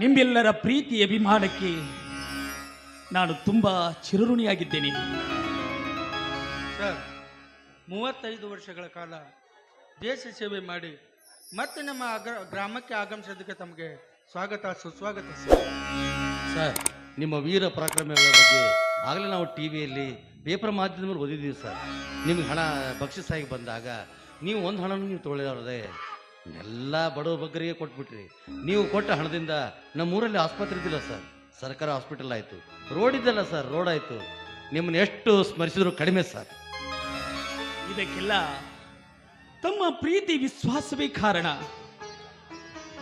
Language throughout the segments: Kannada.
ನಿಮ್ಮೆಲ್ಲರ ಪ್ರೀತಿ ಅಭಿಮಾನಕ್ಕೆ ನಾನು ತುಂಬ ಚಿರಋಣಿಯಾಗಿದ್ದೇನೆ. ಸರ್ ಮೂವತ್ತೈದು ವರ್ಷಗಳ ಕಾಲ ದೇಶ ಸೇವೆ ಮಾಡಿ ಮತ್ತೆ ನಮ್ಮ ಅಗ್ರ ಗ್ರಾಮಕ್ಕೆ ಆಗಮಿಸೋದಕ್ಕೆ ತಮಗೆ ಸ್ವಾಗತ ಸುಸ್ವಾಗತ ಸರ್. ಸರ್ ನಿಮ್ಮ ವೀರ ಪರಾಕ್ರಮಗಳ ಬಗ್ಗೆ ಆಗಲೇ ನಾವು ಟಿ ವಿಯಲ್ಲಿ ಪೇಪರ್ ಮಾಧ್ಯಮದಲ್ಲಿ ಓದಿದ್ದೀವಿ ಸರ್. ನಿಮ್ಗೆ ಹಣ ಬಕ್ಷಿಸಾಗಿ ಬಂದಾಗ ನೀವು ಒಂದು ಹಣನೂ ನೀವು ತೊಗೊಳ್ಳೋದೇ ಎಲ್ಲ ಬಡವ ಬಗ್ಗರಿಗೆ ಕೊಟ್ಬಿಟ್ರಿ. ನೀವು ಕೊಟ್ಟ ಹಣದಿಂದ ನಮ್ಮ ಊರಲ್ಲಿ ಆಸ್ಪತ್ರೆ ಇದ್ದಿಲ್ಲ ಸರ್. ಸರ್ಕಾರ ಹಾಸ್ಪಿಟಲ್ ಆಯಿತು. ರೋಡ್ ಇದ್ದಲ್ಲ ಸರ್, ರೋಡ್ ಆಯಿತು. ನಿಮ್ಮನ್ನ ಎಷ್ಟು ಸ್ಮರಿಸಿದ್ರು ಕಡಿಮೆ ಸರ್. ಇದಕ್ಕೆಲ್ಲ ತಮ್ಮ ಪ್ರೀತಿ ವಿಶ್ವಾಸವೇ ಕಾರಣ.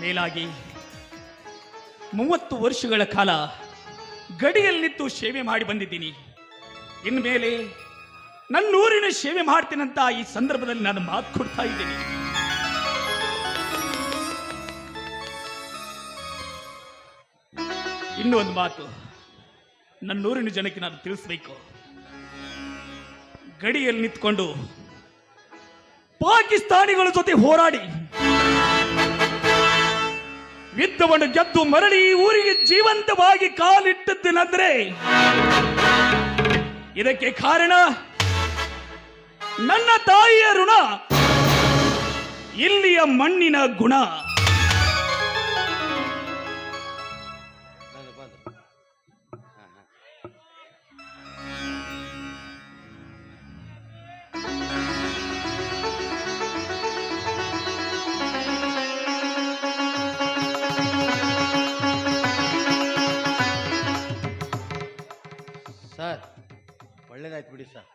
ಮೇಲಾಗಿ ಮೂವತ್ತು ವರ್ಷಗಳ ಕಾಲ ಗಡಿಯಲ್ಲಿತ್ತು ಸೇವೆ ಮಾಡಿ ಬಂದಿದ್ದೀನಿ. ಇನ್ಮೇಲೆ ನನ್ನೂರಿನ ಸೇವೆ ಮಾಡ್ತೀನಂತ ಈ ಸಂದರ್ಭದಲ್ಲಿ ನಾನು ಮಾತು ಕೊಡ್ತಾ ಇದ್ದೀನಿ. ಇನ್ನೂ ಒಂದು ಮಾತು ನನ್ನೂರಿನ ಜನಕ್ಕೆ ನಾನು ತಿಳಿಸ್ಬೇಕು. ಗಡಿಯಲ್ಲಿ ನಿಂತ್ಕೊಂಡು ಪಾಕಿಸ್ತಾನಿಗಳ ಜೊತೆ ಹೋರಾಡಿ. ಯುದ್ಧವನ್ನು ಗೆದ್ದು ಮರಳಿ ಊರಿಗೆ ಜೀವಂತವಾಗಿ ಕಾಲಿಟ್ಟದ್ದೇನಂದ್ರೆ ಇದಕ್ಕೆ ಕಾರಣ ನನ್ನ ತಾಯಿಯ ಋಣ, ಇಲ್ಲಿಯ ಮಣ್ಣಿನ ಗುಣ. ಸರ್.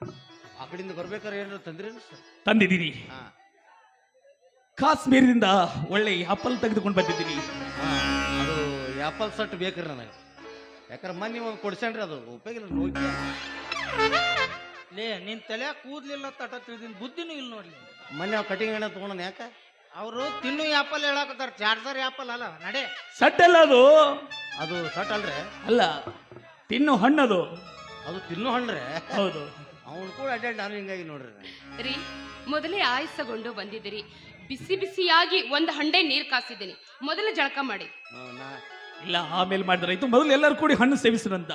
ಆ ಕಡೆಯಿಂದ ಬರ್ಬೇಕಾದ್ರೆ ಏನಾದ್ರು ತಂದ್ರೇನು ಸರ್? ತಂದಿದ್ದೀನಿ. ಹಾಂ. ಕಾಶ್ಮೀರದಿಂದ ಒಳ್ಳೆ ಆಪಲ್ ತೆಗೆದುಕೊಂಡು ಬಂದಿದ್ದೀನಿ. ಅದು ಆ್ಯಪಲ್ ಸಟ್ ಬೇಕ್ರಿ ನನಗೆ. ಯಾಕಂದ್ರೆ ಮೊನ್ನೆ ಒಂದು ಕೊಡ್ಸ್ಯಾನ್ರಿ ಅದು ಉಪಯೋಗ ಇಲ್ಲ ಹೋಗಿ ಲೇ ನಿನ್ ತಲೆ ಕೂದ್ಲಿಲ್ಲ ತಟ ತಿಳಿದಿನ ಬುದ್ಧಿನೂ ಇಲ್ಲ ನೋಡ್ಲಿ. ಮೊನ್ನೆ ಅವ್ರು ಕಟಿಂಗ್ ಎಣ್ಣೆ ತೊಗೊಂಡು ಯಾಕೆ? ಅವರು ತಿನ್ನು ಆಪಲ್ ಹೇಳಕತ್ತಾರ. ಚಾರ್ಜರ್ ಆಪಲ್ ಅಲ್ಲ ನಡೆ. ಅಲ್ಲ ಅದು? ಅದು ಸಟ್ ಅಲ್ರಿ. ಅಲ್ಲ ತಿನ್ನು ಹಣ್ಣದು. ಅದು ತಿನ್ನೋ ಹಣ್ಣ್ರೆ ಹೌದು. ಅವನು ಕೂಡ ಅಡ್ಡಾಡ್ ನಾನು ಹಿಂಗಾಗಿ ನೋಡ್ರಿ ರೀ ಮೊದಲೇ ಆಯಸಗೊಂಡು ಬಂದಿದ್ದೀರಿ. ಬಿಸಿ ಬಿಸಿಯಾಗಿ ಒಂದು ಹಂಡೆ ನೀರು ಕಾಸಿದ್ದೀನಿ. ಮೊದಲು ಜಳಕ ಮಾಡಿ. ನಾ ಇಲ್ಲ ಆಮೇಲೆ ಮಾಡಿದ್ರೆ ಆಯ್ತು. ಮೊದಲು ಎಲ್ಲರೂ ಕೂಡಿ ಹಣ್ಣು ಸೇವಿಸ್ರಂತ.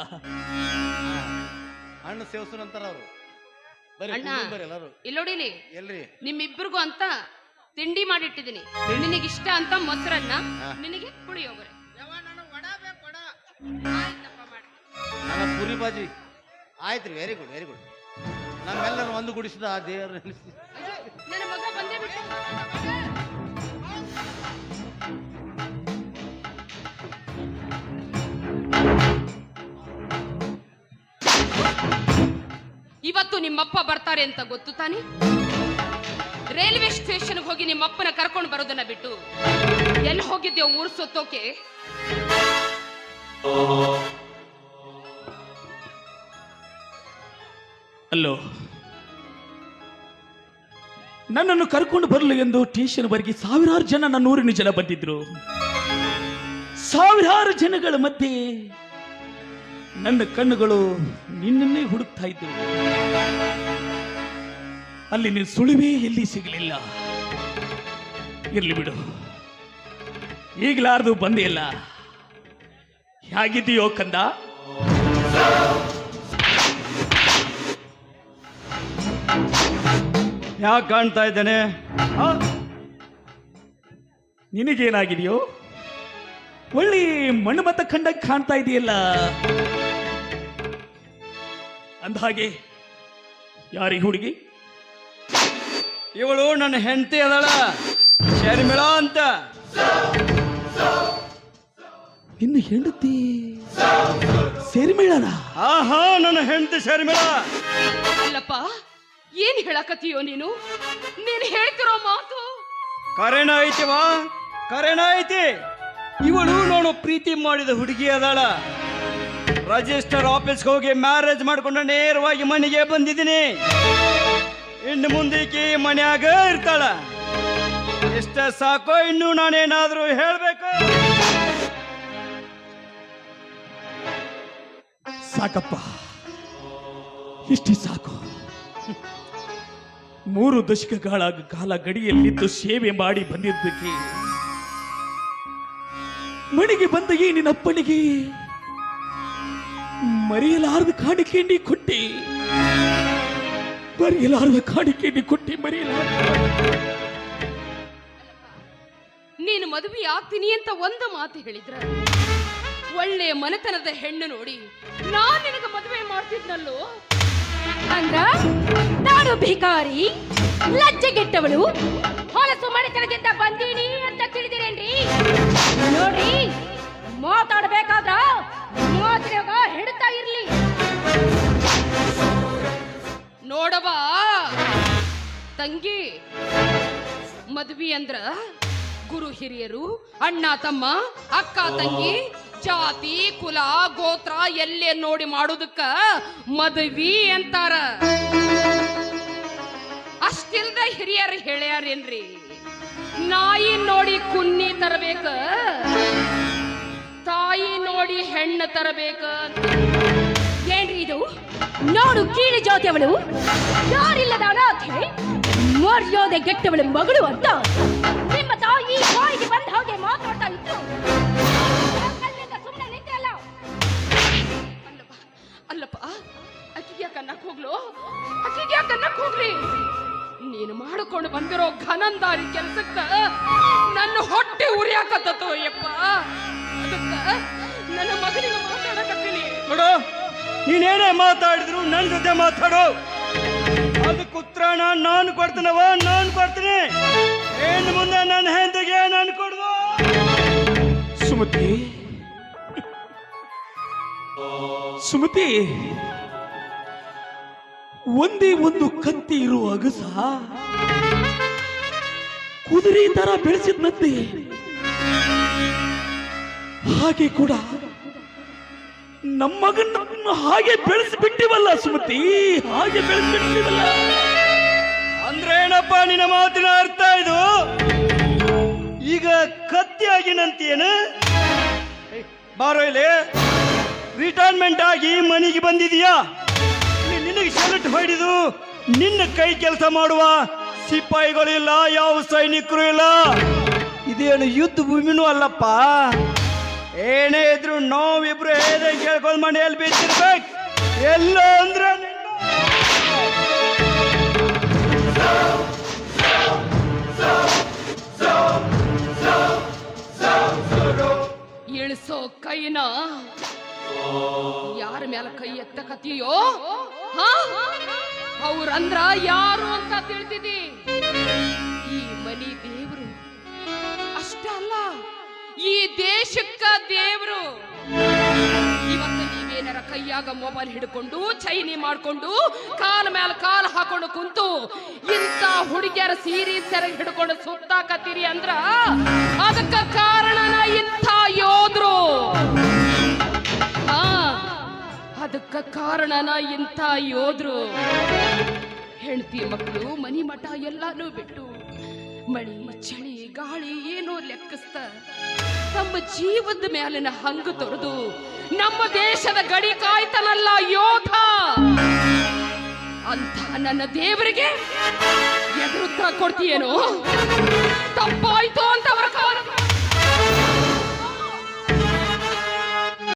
ಹಣ್ಣು ಸೇವಸು ಅಂತಾರ ಅವರು. ಬರೀ ಅಣ್ಣ. ಬರ್ರಿ ಎಲ್ಲರೂ. ಇಲ್ಲೋಡಿಲಿ ಎಲ್ರಿ? ನಿಮ್ಮಿಬ್ಬರಿಗೂ ಅಂತ ತಿಂಡಿ ಮಾಡಿಟ್ಟಿದ್ದೀನಿ. ಇಷ್ಟ ಅಂತ ಮೊಸರನ್ನ ಹಾ. ನಿನಗೆ ಪುಳಿಯೋಗರೆ. ಆಯ್ತಪ್ಪ ಮಾಡಿ. ನನ್ನ ಪುರಿ ಬಾಜಿ. ಆಯ್ತು ರೀ ವೆರಿ ಗುಡ್ ವೆರಿ ಗುಡ್ ನಮ್ಮೆಲ್ಲರೂ ಒಂದು ಗುಡಿಸಿದ ಆ ದೇವರು ನನ್ನ ಮಗ ಇವತ್ತು ನಿಮ್ಮಪ್ಪ ಬರ್ತಾರೆ ಅಂತ ಗೊತ್ತು ತಾನೆ? ರೈಲ್ವೆ ಸ್ಟೇಷನ್ಗೆ ಹೋಗಿ ನಿಮ್ಮಪ್ಪನ ಕರ್ಕೊಂಡು ಬರೋದನ್ನ ಬಿಟ್ಟು ಎಲ್ಲಿ ಹೋಗಿದ್ಯೋ ಊರ್ ಸುತ್ತೋಕೆ? ಅಲ್ಲೋ. ನನ್ನನ್ನು ಕರ್ಕೊಂಡು ಬರಲು ಎಂದು ಟೀಶನ್ ವರ್ಗಿ ಸಾವಿರಾರು ಜನ ನನ್ನ ಊರಿನ ಜನ ಬಂದಿದ್ರು. ಸಾವಿರಾರು ಜನಗಳ ಮಧ್ಯೆ ನನ್ನ ಕಣ್ಣುಗಳು ನಿನ್ನನ್ನೇ ಹುಡುಕ್ತಾ ಇದ್ದವು ಅಲ್ಲಿ ನಿನ್ನ ಸುಳಿವೇ ಎಲ್ಲಿ ಸಿಗಲಿಲ್ಲ. ಇರ್ಲಿ ಬಿಡು. ಈಗಲಾರ್ದು ಬಂದೇ ಇಲ್ಲ. ಹೇಗಿದ್ದೀಯೋ ಕಂದ? ಯಾಕೆ ಕಾಣ್ತಾ ಇದ್ದೇನೆ? ನಿನಗೇನಾಗಿದೆಯೋ ನಿನಗೇನಾಗಿದೆಯೋ? ಒಳ್ಳೆ ಮಣ್ಣುಮತ ಕಂಡಂಗೆ ಕಾಣ್ತಾ ಇದೆಯಲ್ಲ. ಅಂದ ಹಾಗೆ ಯಾರಿ ಹುಡುಗಿ? ಇವಳು ನನ್ನ ಹೆಂಡತಿ ಅದಳ ಶರ್ಮಿಳ ಅಂತ. ನಿನ್ನ ಹೆಂಡತಿ ಶರ್ಮಿಳನ? ಆಹಾ ನನ್ನ ಹೆಂಡತಿ ಶರ್ಮಿಳ. ಅಲ್ಲಪ್ಪ ಏನ್ ಹೇಳಕತ್ತೀಯೋ ನೀನು? ನೀನು ಹೇಳ್ತಿರೋ ಮಾತು? ಕರೆನ ಐತಿವಾ ಕರೆನ ಐತಿ. ಇವಳು ನಾನು ಪ್ರೀತಿ ಮಾಡಿದ ಹುಡುಗಿ ಅದಾಳ. ರಿಜಿಸ್ಟರ್ ಆಫೀಸ್ಗೆ ಹೋಗಿ ಮ್ಯಾರೇಜ್ ಮಾಡ್ಕೊಂಡು ನೇರವಾಗಿ ಮನೆಗೆ ಬಂದಿದ್ದೀನಿ. ಇನ್ನು ಮುಂದಕ್ಕೆ ಮನ್ಯಾಗ ಇರ್ತಾಳ. ಇಷ್ಟ ಸಾಕೋ ಇನ್ನು ನಾನೇನಾದ್ರೂ ಹೇಳ್ಬೇಕು? ಸಾಕಪ್ಪ ಇಷ್ಟೇ ಸಾಕು. ಮೂರು ದಶಕಗಳ ಕಾಲ ಗಡಿಯಲ್ಲಿದ್ದು ಸೇವೆ ಮಾಡಿ ಬಂದಿದ್ದಕ್ಕೆ ಮನೆಗೆ ಬಂದ ಈ ನಿನ್ನಪ್ಪನಿಗೆ ಮರೆಯಲಾರದ ಕಾಣಿಕೆ ನೀ ಕೊಟ್ಟಿ. ಮರೆಯಲಾರದ ಕಾಣಿಕೆ ನೀ ಕೊಟ್ಟಿ ಮರೆಯಲಾರ ನೀನು ಮದುವೆ ಆಗ್ತೀನಿ ಅಂತ ಒಂದು ಮಾತು ಹೇಳಿದ್ರ? ಒಳ್ಳೆಯ ಮನೆತನದ ಹೆಣ್ಣು ನೋಡಿ ನಾನು ನಿನಗೆ ಮದುವೆ ಮಾಡ್ತಿದ್ನಲ್ಲೋ? ಅಂದ್ರ ನಾನು ಭಿಕಾರಿ, ಲಜ್ಜೆಗೆಟ್ಟವಳು, ಹೊಲಸು ಮನೆತನದಿಂದ ಬಂದೀನಿ ಅಂತ ತಿಳಿದಿರೇನ್ರಿ? ನೋಡ್ರಿ, ಮಾತಾಡ್ಬೇಕಾದ್ರ ಮಾತಿನಾಗ ಹಿಡ್ತಾ ಇರ್ಲಿ. ನೋಡವ ತಂಗಿ, ಮದ್ವಿ ಅಂದ್ರ ಗುರು ಹಿರಿಯರು, ಅಣ್ಣ ತಮ್ಮ, ಅಕ್ಕ ತಂಗಿ ಜಾತಿ, ಕುಲ, ಗೋತ್ರ ಎಲ್ಲೇ ನೋಡಿ ಮಾಡುದಕ್ಕ ಮದ್ವಿ ಅಂತಾರ. ಅಷ್ಟಿಲ್ದ ಹಿರಿಯರು ಹೇಳ್ಯಾರೇನ್ರಿ? ನಾಯಿ ನೋಡಿ ಕುನ್ನಿ ತರಬೇಕ, ತಾಯಿ ನೋಡಿ ಹೆಣ್ಣು ತರಬೇಕ. ಏನ್ರಿ ಇದು? ನೋಡು ಕೀಳು ಜಾತಿಯವಳು ಯಾರಿಲ್ಲದ ಅನಾಥೆ? ಮರ್ಯಾದೆ ಗೆಟ್ಟವಳು ಮಗಳು ಅಂತ? ಬಂದಿರೋ ಕೆಲಸಕ್ಕ ಕೆಲ್ಸಕ್ಕ ನನ್ನ ಹೊಟ್ಟೆ ಉರಿಯಾಕತ್ತೋ ಯಪ್ಪ. ಅದಕ್ಕ ನನ್ನ ಮಗನಿಗೆ ಮಾತಾಡಕತ್ತೀನಿ. ನೋಡು ನೀನೇನೇ ಮಾತಾಡಿದ್ರು ನನ್ನ ಜೊತೆ ಮಾತಾಡು. ಅದಕ್ಕೆ ಉತ್ತರಾಣ ನಾನು ಕೊಡ್ತೀನವ ನಾನು ಕೊಡ್ತೀನಿ. ಏನು ಮುಂದೆ ನನ್ನ ಹೆಂದಿಗೆ ನಾನು ಕೊಡುವ ಸುಮತಿ. ಸುಮತಿ. ಒಂದೇ ಒಂದು ಕತ್ತಿ ಇರುವಾಗ ಅಗಸ ಕುದುರೆ ತರ ಬೆಳೆಸಿದ್ನಂತೆ. ಹಾಗೆ ಕೂಡ ನಮ್ಮ ಮಗನ್ನ ಹಾಗೆ ಬೆಳೆಸಿಬಿಟ್ಟಿವಲ್ಲ ಸುಮತಿ? ಹಾಗೆ ಬೆಳೆಸಿಬಿಟ್ಟಿವಲ್ಲ? ಅಂದ್ರೆ ಏನಪ್ಪ, ನಿನ್ನ ಮಾತಿನ ಅರ್ಥ ಇದು? ಈಗ ಕತ್ತಿ ಆಗಿನಂತೇನು ಬಾರೋ ಇಲ್ಲಿ ರಿಟೈರ್ಮೆಂಟ್ ಆಗಿ ಮನೆಗೆ ಬಂದಿದೀಯಾ? ನಿನಗೆ ಶರ್ಟ್ ಹೊಡಿದು ನಿನ್ನ ಕೈ ಕೆಲಸ ಮಾಡುವ ಸಿಪಾಯಿಗಳು ಇಲ್ಲ ಯಾವ ಸೈನಿಕರು ಇಲ್ಲ. ಇದೇನು ಯುದ್ಧ ಭೂಮಿನೂ ಅಲ್ಲಪ್ಪ. ಏನೇ ಇದ್ರು ನಾವಿಬ್ರು ಹೇಗೆ ಕೇಳ್ಕೊಂಡ್ ಮನೆಯಲ್ಲಿ ಬಿದ್ದಿರ್ಬೇಕು. ಎಲ್ಲ ಅಂದ್ರೆ ಇಳಿಸೋ ಕೈನ ಯಾರ ಮೇಲೆ ಕೈ ಎತ್ತಕತ್ತೀಯೋ? ಅವ್ರಂದ್ರ ಯಾರು ಅಂತ ತಿಳಿದಿದಿ ಈ ಮನಿ ದೇವ್ರು. ಅಷ್ಟ ಅಲ್ಲ, ಈ ದೇಶಕ್ಕ ದೇವ್ರು. ಇವತ್ತು ನೀವೇನಾರ ಕೈಯಾಗ ಮೊಬೈಲ್ ಹಿಡ್ಕೊಂಡು, ಚೈನಿ ಮಾಡ್ಕೊಂಡು, ಕಾಲ ಮ್ಯಾಲ ಕಾಲ್ ಹಾಕೊಂಡು ಕುಂತು, ಇಂಥ ಹುಡುಗಿಯರ ಸೀರೆ ಸೆರಗ್ ಹಿಡ್ಕೊಂಡು ಸುತ್ತಾಕತ್ತೀರಿ ಅಂದ್ರ ಅದಕ್ಕ ಅದಕ್ಕ ಕಾರಣನ ಇಂಥ ಯೋದ್ರು. ಹೆಂಡತಿ ಮಕ್ಕಳು ಮನಿ ಮಠ ಎಲ್ಲಾನು ಬಿಟ್ಟು ಮಳಿ ಚಳಿ ಗಾಳಿ ಏನೋ ಲೆಕ್ಕಿಸ್ತ ತಮ್ಮ ಜೀವದ ಮೇಲಿನ ಹಂಗು ತೊರೆದು ನಮ್ಮ ದೇಶದ ಗಡಿ ಕಾಯ್ತನಲ್ಲ ಯೋಧ. ಅಂತ ನನ್ನ ದೇವರಿಗೆ ಎದುರುತ್ತರ ಕೊಡ್ತೀಯೇನೋ? ತಪ್ಪಾಯ್ತು